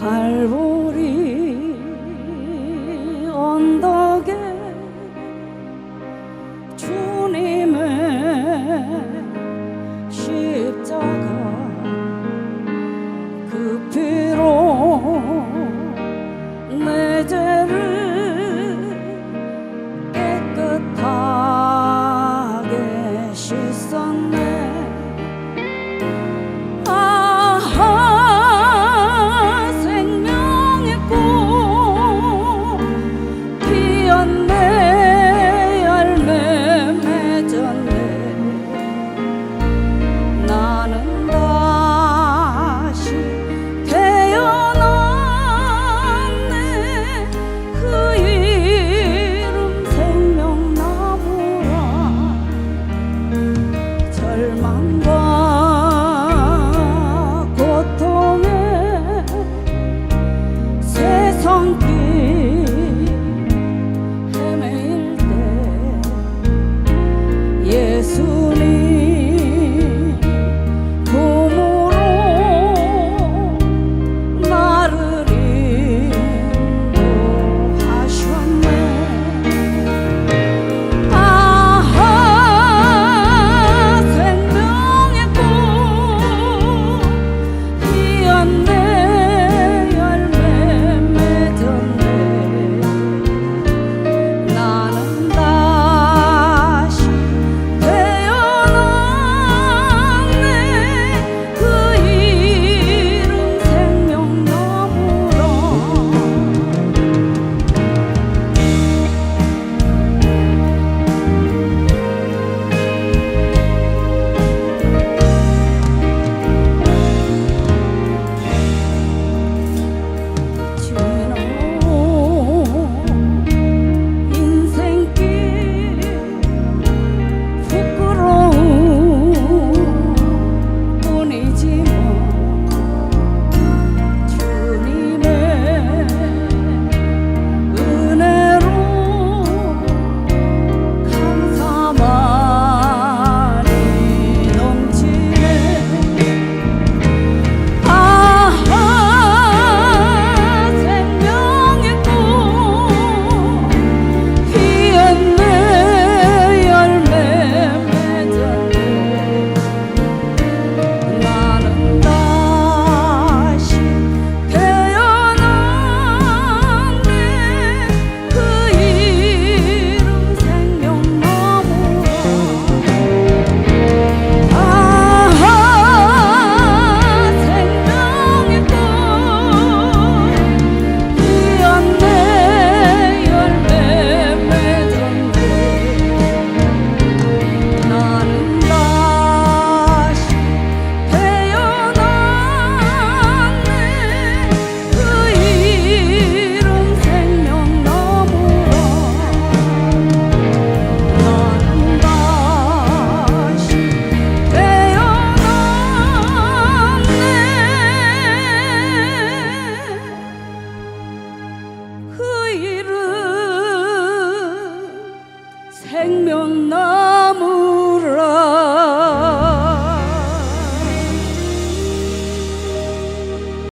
갈보리 언덕에 주님의 십자가 그 피로 내 죄. 절망과 고통에 세상길 헤매일 때 예수님 don't know